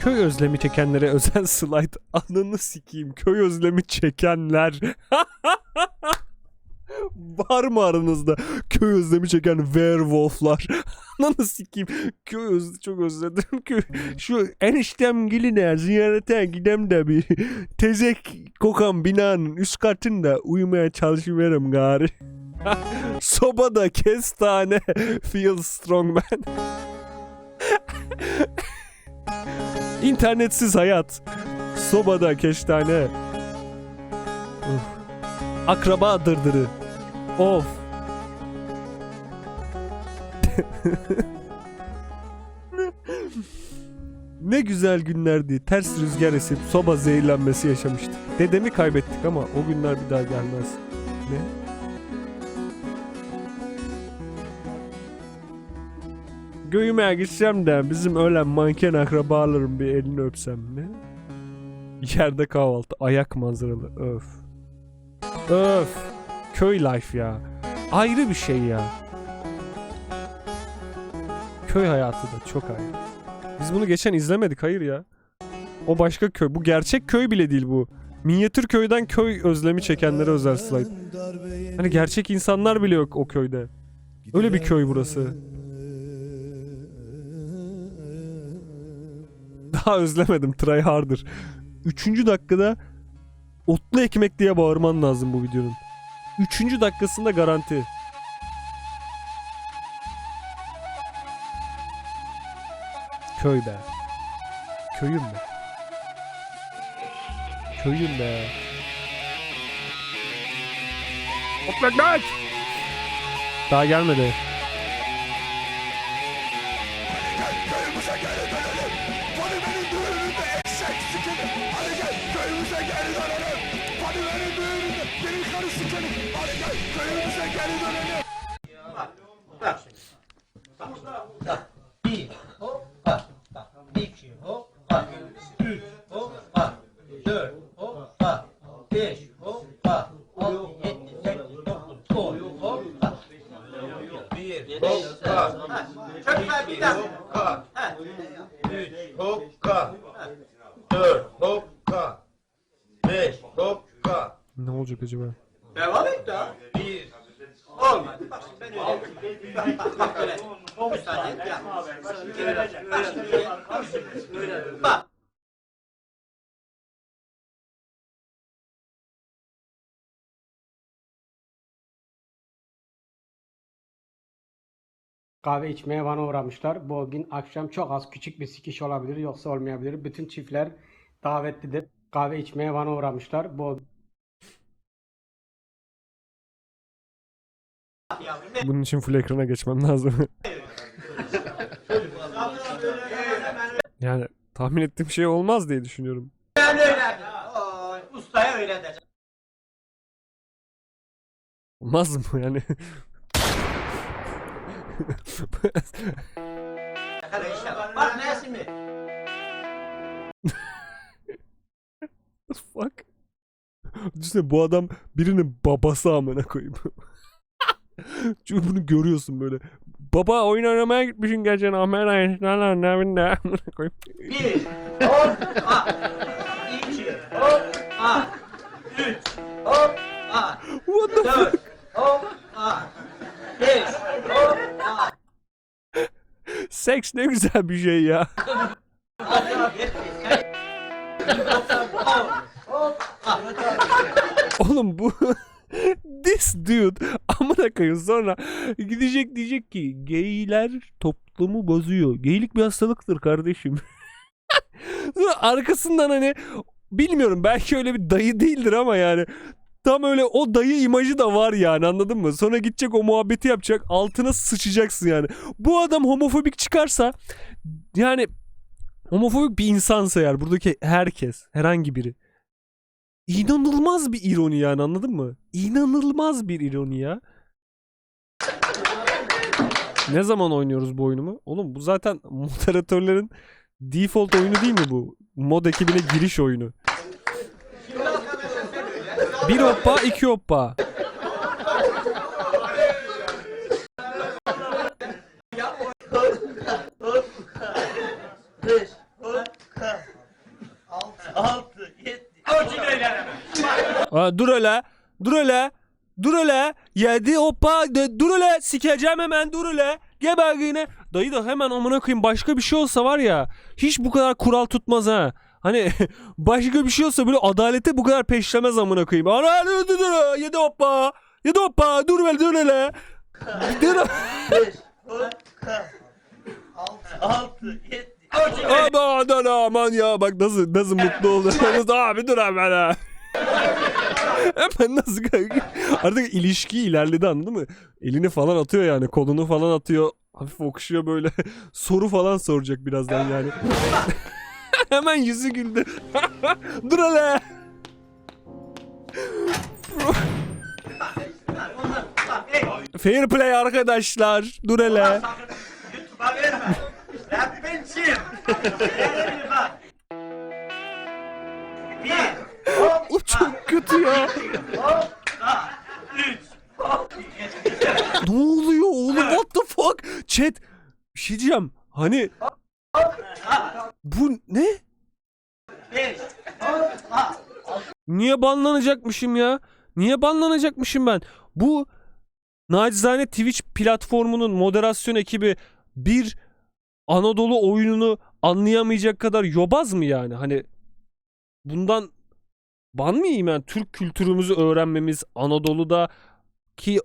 Köy özlemi çekenlere özel slide. Ananı sikeyim. Köy özlemi çekenler. Var mı aranızda köy özlemi çeken werewolflar? Ananı sikeyim. Köy öz çok özledim. Köy. Şu eniştem gelin ziyarete gidem de bir tezek kokan binanın üst katında uyumaya çalışıverim gari. Sobada kestane feels strong man. İnternetsiz hayat. Sobada kestane. Uf. Akraba dırdırı. Of. ne güzel günlerdi. Ters rüzgar esip soba zehirlenmesi yaşamıştık. Dedemi kaybettik ama o günler bir daha gelmez. Ne? Göğüme gitsem de bizim ölen manken akrabalarım bir elini öpsem mi? Yerde kahvaltı, ayak manzaralı, öf. Öf. Köy life ya. Ayrı bir şey ya. Köy hayatı da çok ayrı. Biz bunu geçen izlemedik, hayır ya. O başka köy. Bu gerçek köy bile değil bu. Minyatür köyden köy özlemi çekenlere özel slide. Hani gerçek insanlar bile yok o köyde. Öyle bir köy burası. Daha özlemedim. Try harder. Üçüncü dakikada otlu ekmek diye bağırman lazım bu videonun. Üçüncü dakikasında garanti. Köy be. Köyüm be. Köyüm be. Otlu ekmek! Daha gelmedi. Fadime'nin düğününde bir karı sikelim. Hadi gel köyümüze geri dönelim. Bir hoppa, Devam et daha. Bir. Olmadı. Bak. Kahve içmeye bana uğramışlar. Bu gün akşam çok az küçük bir sikiş olabilir yoksa olmayabilir. Bütün çiftler davetlidir. Kahve içmeye bana uğramışlar. Bu Bunun için full ekrana geçmem lazım. yani tahmin ettiğim şey olmaz diye düşünüyorum. Ben öyle. Ustaya öyle diyeceğim. Olmaz mı yani? Bak neyse mi? Fuck. Düşünsene bu adam birinin babası amına koyayım. Çünkü bunu görüyorsun böyle. Baba oyun oynamaya gitmişsin geçen Ahmet Ayşe'nin evinde. Bir. Hoppa. İki. Hoppa. Üç. Hoppa. What the fuck? Dört. Hoppa. Beş. Hoppa. Seks ne güzel bir şey ya. Oğlum bu this dude amına koyayım sonra gidecek diyecek ki geyler toplumu bozuyor. Geylik bir hastalıktır kardeşim. sonra arkasından hani bilmiyorum belki öyle bir dayı değildir ama yani tam öyle o dayı imajı da var yani anladın mı? Sonra gidecek o muhabbeti yapacak altına sıçacaksın yani. Bu adam homofobik çıkarsa yani homofobik bir insansa eğer buradaki herkes herhangi biri İnanılmaz bir ironi yani anladın mı? İnanılmaz bir ironi ya. Ne zaman oynuyoruz bu oyunumu? Oğlum bu zaten moderatörlerin default oyunu değil mi bu? Mod ekibine giriş oyunu. Bir hoppa, iki hoppa. Dur hele. Dur hele. Dur hele. Yedi hoppa. De, dur hele. Sikeceğim hemen dur hele. Geber yine. Dayı da hemen amına koyayım başka bir şey olsa var ya. Hiç bu kadar kural tutmaz ha. Hani başka bir şey olsa böyle adalete bu kadar peşlemez amına koyayım. Ana dur dur dur. Yedi hoppa. Yedi hoppa. Dur hele dur hele. Dur. Aman aman aman ya bak nasıl nasıl mutlu oldu. Abi dur hemen ha. hemen nasıl artık ilişki ilerledi anladın mı? Elini falan atıyor yani kolunu falan atıyor. Hafif okşuyor böyle soru falan soracak birazdan yani. hemen yüzü güldü. dur hele. Fair play arkadaşlar. Dur hele. YouTube'a verme. Ya ben çim. bak. Bir, kötü ya. Ne oluyor oğlum? What the fuck? Chat. Bir şey diyeceğim. Hani bu ne? Niye banlanacakmışım ya? Niye banlanacakmışım ben? Bu nacizane Twitch platformunun moderasyon ekibi bir Anadolu oyununu anlayamayacak kadar yobaz mı yani? Hani bundan ban mı yiyeyim yani? Türk kültürümüzü öğrenmemiz, Anadolu'daki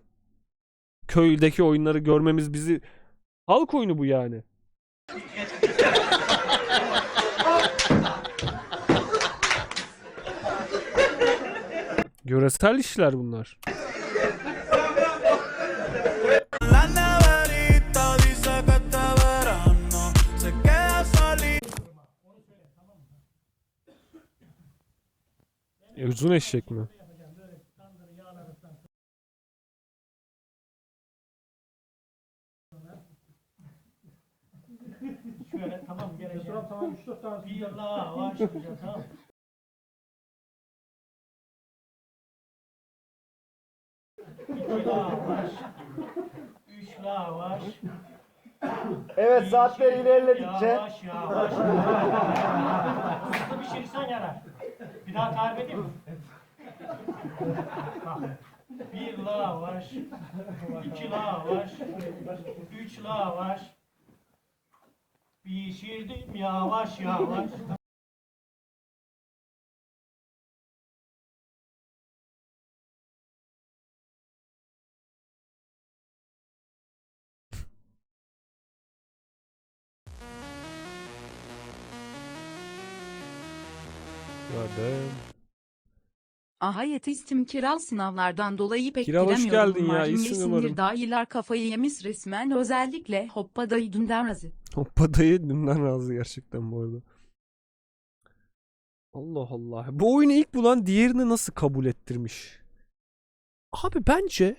köydeki oyunları görmemiz bizi halk oyunu bu yani. Göresel işler bunlar. E, uzun eşek mi? Şöyle tamam geleceğim. Tamam tamam 3-4 tane. Bir lavaş yapacağım tamam. İki lavaş. Üç lavaş. Evet saatler ilerledikçe Yavaş yavaş. Hızlı pişirirsen yarar. Bir daha tarif edeyim mi? Bak. Bir lavaş. iki lavaş. Üç lavaş. Pişirdim yavaş yavaş. Gördüm. Aha yetiştim kiral sınavlardan dolayı pek Kiral, hoş giremiyorum. geldin ya, Umarım iyisin umarım. Dayılar kafayı yemiş resmen özellikle hoppa dayı dünden razı. Hoppa dayı dünden razı gerçekten bu arada. Allah Allah. Bu oyunu ilk bulan diğerini nasıl kabul ettirmiş? Abi bence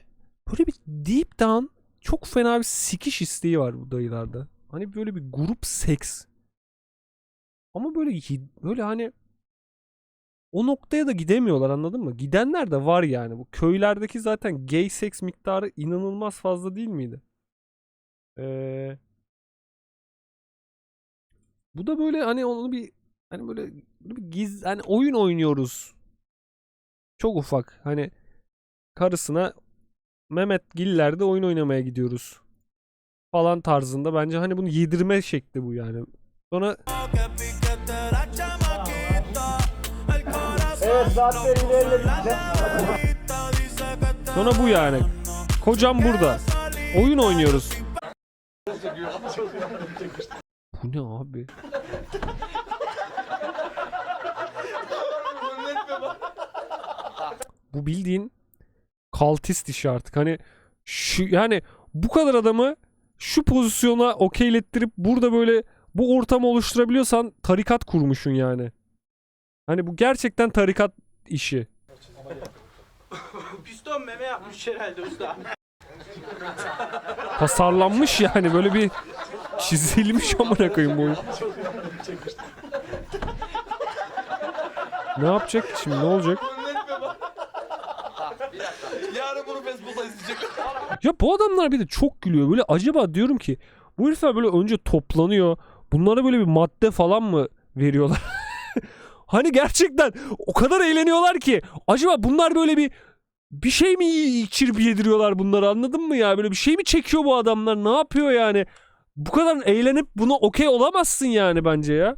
böyle bir deep down çok fena bir sikiş isteği var bu dayılarda. Hani böyle bir grup seks. Ama böyle böyle hani o noktaya da gidemiyorlar anladın mı? Gidenler de var yani. Bu köylerdeki zaten gay seks miktarı inanılmaz fazla değil miydi? Eee bu da böyle hani onu bir hani böyle bir giz hani oyun oynuyoruz. Çok ufak. Hani karısına Mehmet Giller'de oyun oynamaya gidiyoruz. Falan tarzında bence hani bunu yedirme şekli bu yani. Sonra sonra bu yani. Kocam burada. Oyun oynuyoruz. Bu ne abi? Bu bildiğin kaltist işi artık. Hani şu yani bu kadar adamı şu pozisyona okeylettirip burada böyle bu ortamı oluşturabiliyorsan tarikat kurmuşsun yani. Hani bu gerçekten tarikat işi. Piston meme yapmış herhalde usta. tasarlanmış yani böyle bir çizilmiş amına koyayım bu oyun. ne yapacak ki şimdi ne olacak? Yarın bunu Facebook'ta izleyecek. Ya bu adamlar bir de çok gülüyor. Böyle acaba diyorum ki bu herifler böyle önce toplanıyor. Bunlara böyle bir madde falan mı veriyorlar? Hani gerçekten o kadar eğleniyorlar ki. Acaba bunlar böyle bir bir şey mi içirip yediriyorlar bunları anladın mı ya? Böyle bir şey mi çekiyor bu adamlar? Ne yapıyor yani? Bu kadar eğlenip buna okey olamazsın yani bence ya.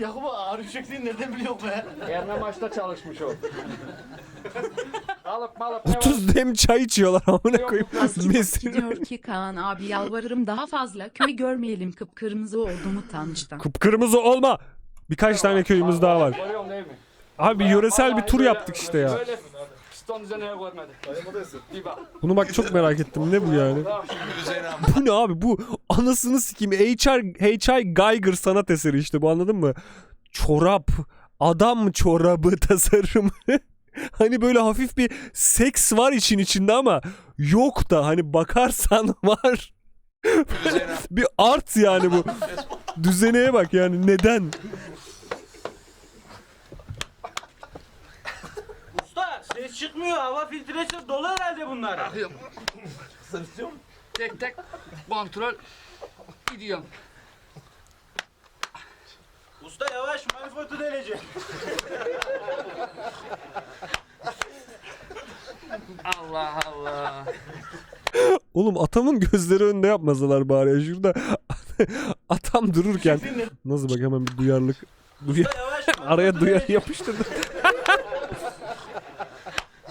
Yakup ağrı çektiğini nereden biliyor be? Yarına maçta çalışmış o. alıp malıp 30 dem çay içiyorlar amına koyayım. Mesir- Diyor ki Kaan abi yalvarırım daha fazla köy görmeyelim kıpkırmızı oldu utançtan. Kıpkırmızı olma. Birkaç tane köyümüz daha var. Görüyorsun değil mi? Abi yöresel bir tur yaptık işte ya. Böyle piston düzeneye görmedim. Bir bak. Bunu bak çok merak ettim. Ne bu yani? bu ne abi? Bu anasını sikeyim. HR, HR Geiger sanat eseri işte bu anladın mı? Çorap. Adam çorabı tasarımı. hani böyle hafif bir seks var için içinde ama yok da hani bakarsan var. bir art yani bu. Düzeneye bak yani neden? Usta ses çıkmıyor. Hava filtresi dolu herhalde bunlar. Tek tek kontrol gidiyorum. Usta yavaş manifoldu delecek. Allah Allah. Oğlum atamın gözleri önünde yapmasalar bari ya. Şurada atam dururken nasıl bak hemen bir duyarlılık duyar, araya duyar yapıştırdı.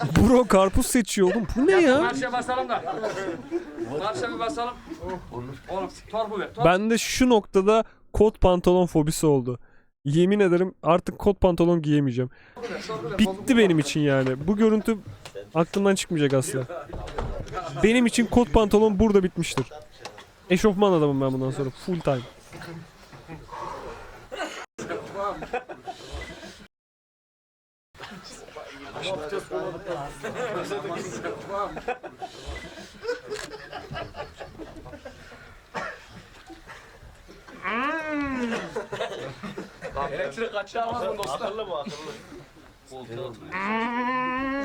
Bro karpuz seçiyor oğlum. Bu ne ya? Marşa basalım da. Marşa bir basalım. Oğlum torbu ver. Torbu. Bende şu noktada kot pantolon fobisi oldu. Yemin ederim artık kot pantolon giyemeyeceğim. Bitti benim için yani. Bu görüntü aklımdan çıkmayacak asla. Benim için kot pantolon burada bitmiştir. Eşofman adamım ben bundan sonra. Full time.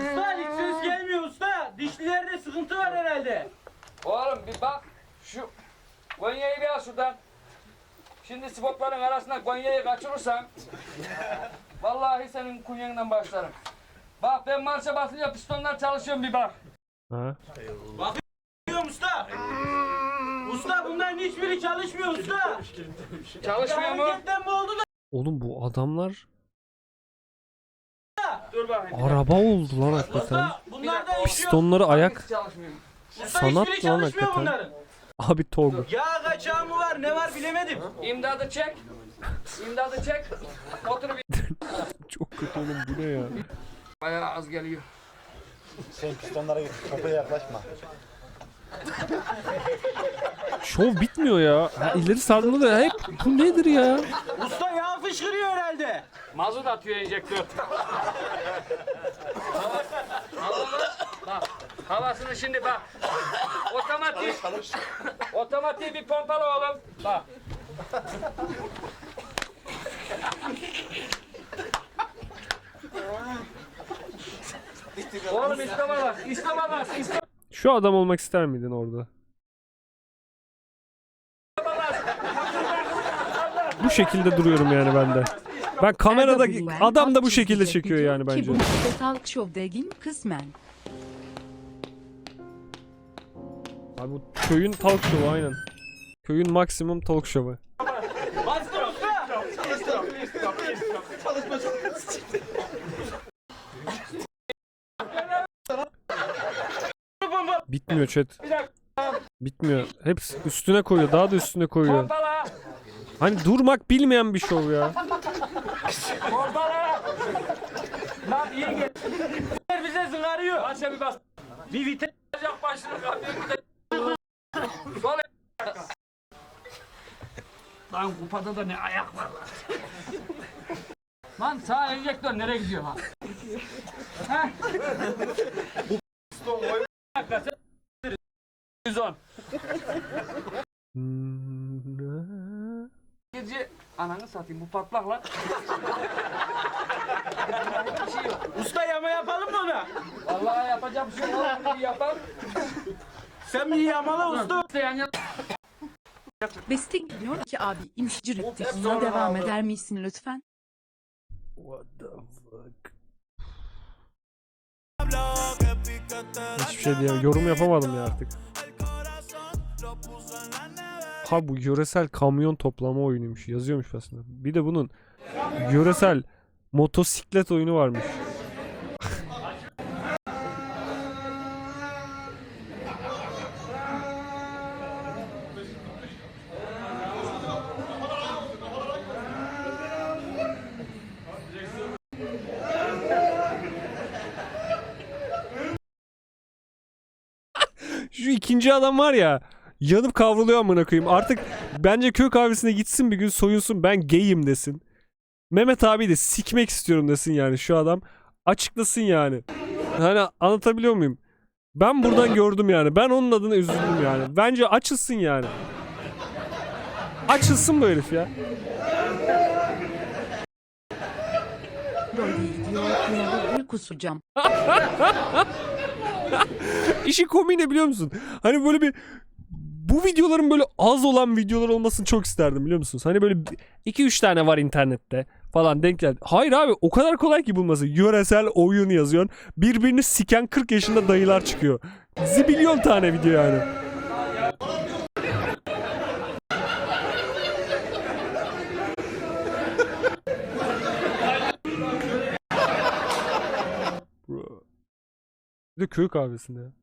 Usta hiç ses gelmiyor usta. Dişlilerde sıkıntı var herhalde. Oğlum bir bak. Şu Konya'yı bir al şuradan. Şimdi spotların arasında Konya'yı kaçırırsan vallahi senin kunyandan başlarım. Bak ben marşa basınca pistonlar çalışıyorum bir bak. Ha? Diyorum usta. Usta bunların hiçbiri çalışmıyor usta. Çalışmıyor mu? Hareketten mi oldu da? Oğlum bu adamlar Dur bakayım. araba oldu lan hakikaten. Usta bunlar da işiyor. Pistonları ayak Hangisi çalışmıyor? Usta sanat hiçbiri lan çalışmıyor hakikaten. bunların. Abi torbu. Yağ kaçağı mı var ne var bilemedim. İmdadı çek. İmdadı çek. Motoru bir Çok kötü oğlum bu ne ya? Bayağı az geliyor. Sen pistonlara git. Kapıya yaklaşma. Şov bitmiyor ya. Ha, ileri sarmalı da hep bu nedir ya? Usta yağ fışkırıyor herhalde. Mazot atıyor enjektör. bak. Havasını şimdi bak. Otomatik. Otomatik bir pompalı oğlum. Bak. Oğlum isteme bak. İsteme bak. İsteme Şu adam olmak ister miydin orada? Bu şekilde duruyorum yani ben de. Ben kamerada adam da bu şekilde çekiyor yani Ki bence. bu işte talk show dediğin kısmen. Abi bu köyün talk show'u aynen. Köyün maksimum talk show'u. Usta. Bitmiyor chat. Bitmiyor. Hepsi üstüne koyuyor. Daha da üstüne koyuyor. Hani durmak bilmeyen bir şov ya. Lan iyi gel. Bize zıngarıyor. Başa bir bas. Bir vites. Yap başını de. Sol Lan kupada da ne ayak var lan. lan sağ enjektör nereye gidiyor. Bir dakika, sen- 110. Gece ananı satayım bu patlak lan. Bir şey yok. Usta yama yapalım mı ona? Vallahi yapacak bir şey yok. Bir yapalım. Sen bir yamala usta. İşte yan yana Bestek diyor ki abi imşcirittikine devam eder misin lütfen? What the fuck? Hiçbir şey diyemem. Yorum yapamadım ya artık. Ha bu yöresel kamyon toplama oyunuymuş. Yazıyormuş aslında. Bir de bunun yöresel motosiklet oyunu varmış. Şu ikinci adam var ya yanıp kavruluyor amına koyayım. Artık bence köy kahvesine gitsin bir gün soyunsun ben gayim desin. Mehmet abi de sikmek istiyorum desin yani şu adam. Açıklasın yani. Hani anlatabiliyor muyum? Ben buradan gördüm yani. Ben onun adına üzüldüm yani. Bence açılsın yani. Açılsın bu herif ya. Bir kusacağım. İşi komiği ne biliyor musun? Hani böyle bir bu videoların böyle az olan videolar olmasını çok isterdim biliyor musunuz? Hani böyle 2-3 tane var internette falan denk geldi. Hayır abi o kadar kolay ki bulması. Yöresel oyun yazıyorsun. Birbirini siken 40 yaşında dayılar çıkıyor. Zibilyon tane video yani. Bir de köy kahvesinde.